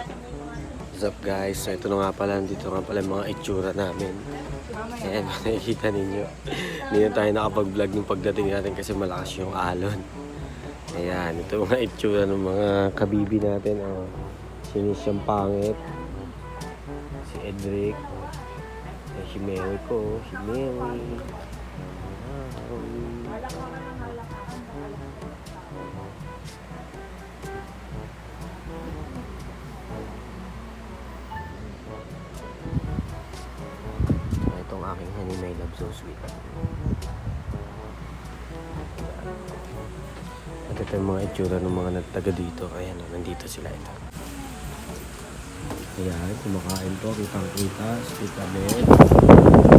What's up guys? So ito na nga pala, dito nga pala mga itsura namin. Ayan, nakikita ninyo. Hindi na tayo nakapag-vlog ng pagdating natin kasi malakas yung alon. Ayan, ito mga itsura ng mga kabibi natin. Oh. Sino siyang pangit? Si Edric. Ayan, si Mary ko. Si Mary. Wow. So sweet. At ito yung mga itsura ng mga nagtaga dito. Ayan, nandito sila ito. Ayan, kumakain po. Kitang kita. Si Tita Beth.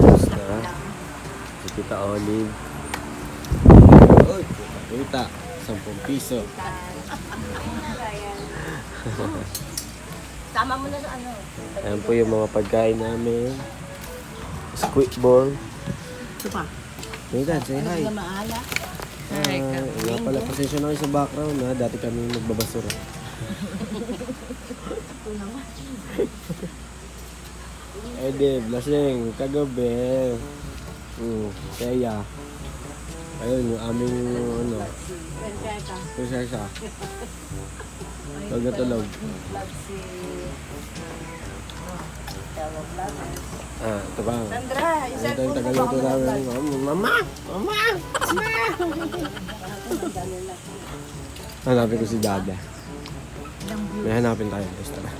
Basta. Si Tita Olive. Uy, kita. 10 piso. Tama mo na sa ano. Ayan po yung mga pagkain namin. Squid ball. Ito pa. Hey dad, say hi. Hindi maala. Ah, nga pala, pasensya na kayo sa background ha. Dati kami nagbabasura. Eh di, blasing, kagabi. Hmm, kaya. Ayun, yung aming, ano, prinsesa. Tulog na tulog. Ah, ito ba? Sandra, isa Ito yung tagaluto namin. Mama! Mama! Mama! Hanapin ko si Dada. May hanapin tayo. Gusto na.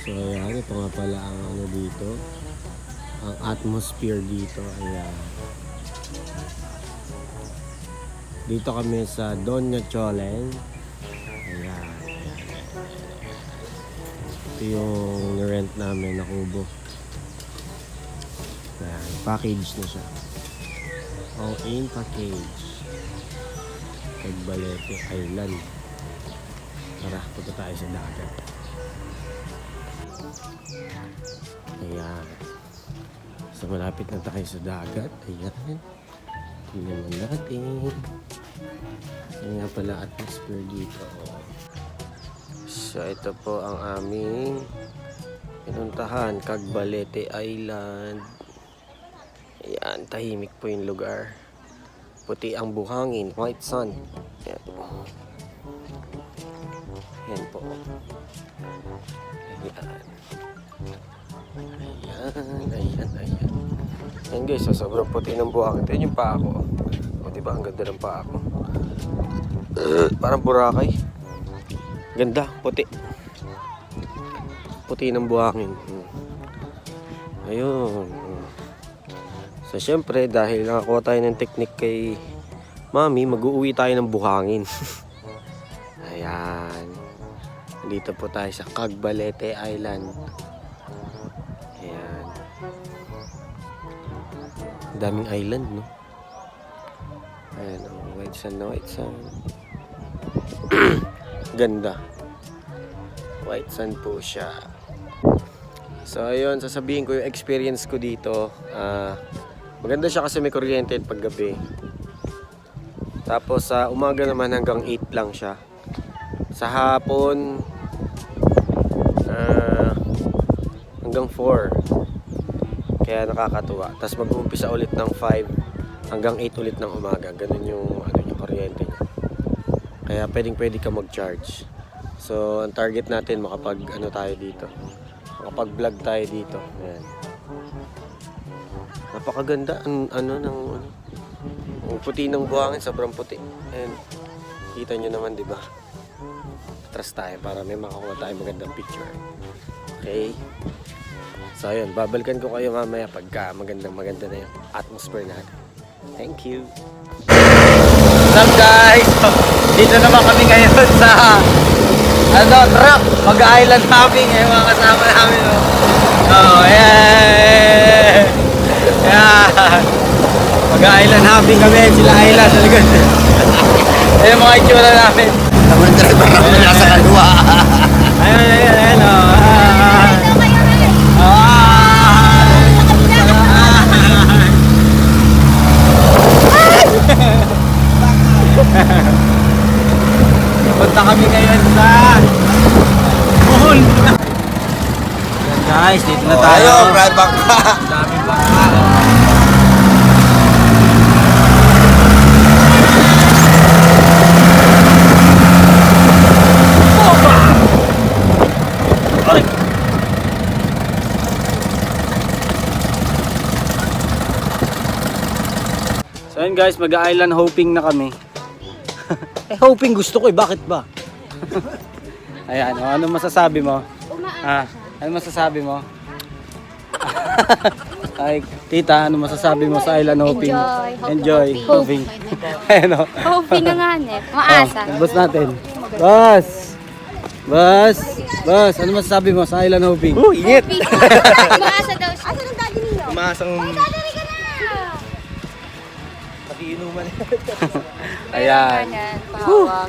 So ayan, ito nga pala ang ano dito. Ang atmosphere dito. Ayan. Dito kami sa Doña Cholen. Ito yung rent namin na kubo. Ayan, package na siya. All in package. Pagbalete Island. Tara, punta tayo sa dagat. Ayan. So malapit na tayo sa dagat. Ayan. Tingnan natin. Ayan nga pala atmosphere dito. So ito po ang aming pinuntahan. Cagbalete Island. Ayan, tahimik po yung lugar. Puti ang buhangin, white sun. Ayan. Ayan po. Ayan. Ayan, ayan, ayan. Ayan guys, so sobrang puti ng buhangin. Ito yung paa ko. O diba, ang ganda ng paa ko. Parang burakay. Ganda, puti. Puti ng buhangin. Ayun. So, syempre, dahil nakakuha tayo ng technique kay Mami, mag-uuwi tayo ng buhangin. Ayan. Dito po tayo sa Cagbalete Island. Ayan. Daming island, no? Ayan, oh, white sand na white sand. Ganda. White sand po siya. So, ayun, sasabihin ko yung experience ko dito. Ah, maganda siya kasi may kuryente pag gabi. Tapos sa umaga naman hanggang 8 lang siya. Sa hapon ah, hanggang 4. Kaya nakakatuwa. Tapos mag-uumpisa ulit ng 5 hanggang 8 ulit ng umaga. Ganun yung ano yung kuryente niya. Kaya pwedeng pwede ka mag-charge. So, ang target natin makapag ano tayo dito. Makapag-vlog tayo dito. Ayan. Napakaganda ang ano ng ano, ang puti ng buhangin, sobrang puti. And kita nyo naman, di ba? Atras tayo para may makakuha tayo magandang picture. Okay? So, ayun, babalikan ko kayo mamaya pagka magandang maganda na yung atmosphere natin. Thank you! What's up guys? Dito naman kami ngayon sa ano, truck. Mag-island hopping eh, mga kasama namin. Oh, oh yeah! Yeah! Mag-island hopping kami, sila Ayla sa likod. Ayun mga itsura namin. Naman kasi baka nasa kalwa. Ayun, ayun, ayun. Oh. Ah. Ah. Punta kami ngayon sa guys, dito na tayo. ayun. Daming bangka. Ay! So yun guys, mag-island hopping na kami. eh hoping gusto ko eh, bakit ba? Ayan, ano masasabi mo? Ah, ano masasabi mo? Ay, tita, ano masasabi mo sa island hopping? Enjoy, hope- Enjoy, hoping. hopping. Ayan o. Hoping na nga, Nep. Maasa. Oh, bus natin. Bus! Bus! Bus! Ano masasabi mo sa island hopping? Oh, init. Maasa daw siya. Asa ng daddy niyo? Umasang Daddy ka na! pakiinuman. Ayan. Ayan, pahawak.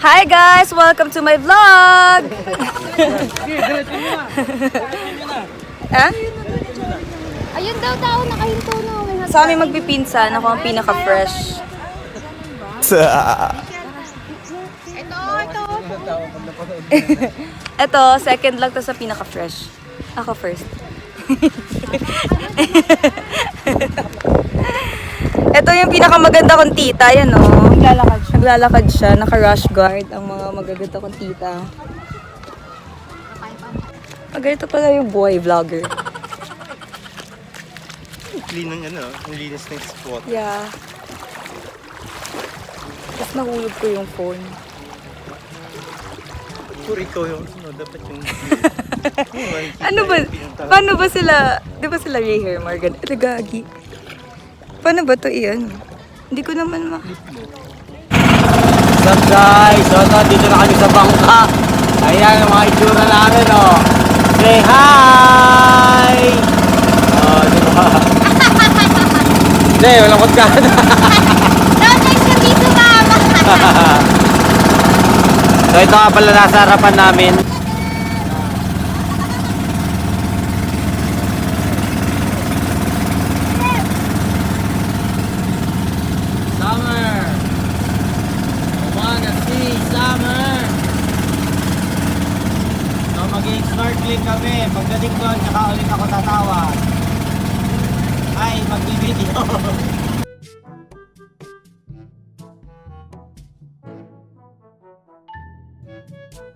Hi guys! Welcome to my vlog! Ah? Ayun daw daw, nakahinto na. May hot Sa amin magpipinsan, ako ang pinaka-fresh. Ito, ito. Ito, second lang to sa pinaka-fresh. Ako first. Ito yung pinakamaganda kong tita, yan o. Siya. Naglalakad siya, naka-rush guard ang mga magaganda kong tita. Ah, ganito pala yung boy vlogger. Clean ng ano, ang linis ng spot. Yeah. Tapos nahulog ko yung phone. Puri ko yung ano, dapat yung... Ano ba? Paano ba sila? Di ba sila Ray Hair Morgan? Ito gagi. Paano ba to iyan? Hindi ko naman ma... What's up guys? So, ito, dito na kami sa bangka. Ayan ang mga itsura namin, oh. Say hi! Oh, di ba? Hindi, walang ka na. Daw, next na dito, mama. So, ito nga pala nasa harapan namin. bibili kami. Pagdating doon, tsaka ulit ako tatawag. Ay, magbibideo. Thank